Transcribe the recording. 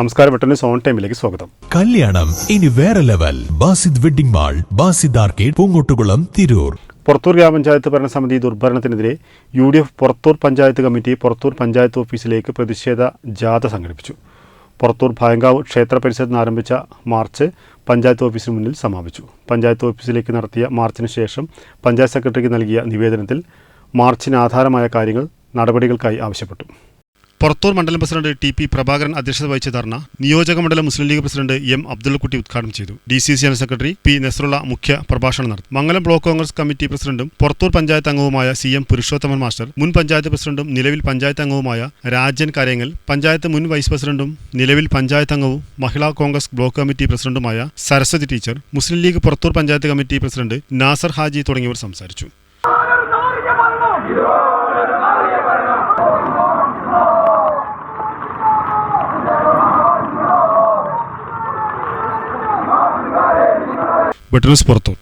നമസ്കാരം വെട്ടന് സോൺ ടൈമിലേക്ക് സ്വാഗതം. കല്യാണം ഇനി വേറെ level. Basid wedding mall Basid arcade Poongottukulam Tirur. Purathur ഗ്രാമപഞ്ചായത്ത് ഭരണസമിതി ദുർഭരണത്തിനെതിരെ U D F Purathur panchayat committee Purathur panchayat ഓഫീസിലേക്ക് പ്രതിഷേധ ജാഥ സംഘടിപ്പിച്ചു. പുറത്തൂർ ഭായങ്കാവ് ക്ഷേത്ര പരിസരത്ത് നിന്ന് ആരംഭിച്ച മാർച്ച് പഞ്ചായത്ത് ഓഫീസിന് മുന്നിൽ സമാപിച്ചു. പഞ്ചായത്ത് ഓഫീസിലേക്ക് നടത്തിയ മാർച്ചിന് ശേഷം പഞ്ചായത്ത് സെക്രട്ടറിക്ക് നൽകിയ നിവേദനത്തിൽ മാർച്ചിന് ആധാരമായ കാര്യങ്ങൾ നടപടികൾക്കായി ആവശ്യപ്പെട്ടു. പുറത്തൂർ മണ്ഡലം പ്രസിഡന്റ് ടി പി പ്രഭാകരൻ അധ്യക്ഷത വഹിച്ച ധർണ നിയോജക മണ്ഡലം മുസ്ലിം ലീഗ് പ്രസിഡന്റ് എം അബ്ദുൾക്കുട്ടി ഉദ്ഘാടനം ചെയ്തു. D C C general secretary P Nasarulla മുഖ്യ പ്രഭാഷണം നടത്തി. മംഗലം ബ്ലോക്ക് കോൺഗ്രസ് കമ്മിറ്റി പ്രസിഡന്റും പുറത്തൂർ പഞ്ചായത്ത് അംഗവുമായ സി എം പുരുഷോത്തമൻ മാസ്റ്റർ മുൻ പഞ്ചായത്ത് പ്രസിഡന്റും നിലവിൽ പഞ്ചായത്ത് അംഗവുമായ രാജൻ കരയങ്ങൽ പഞ്ചായത്ത് മുൻ വൈസ് പ്രസിഡന്റും നിലവിൽ പഞ്ചായത്ത് അംഗവും മഹിളാ കോൺഗ്രസ് ബ്ലോക്ക് കമ്മിറ്റി പ്രസിഡന്റുമായ Saraswathi teacher Muslim League Purathur panchayat committee president Nasar Haji തുടങ്ങിയവർ സംസാരിച്ചു. വെട്ടനൂസ് പുറത്തൂർ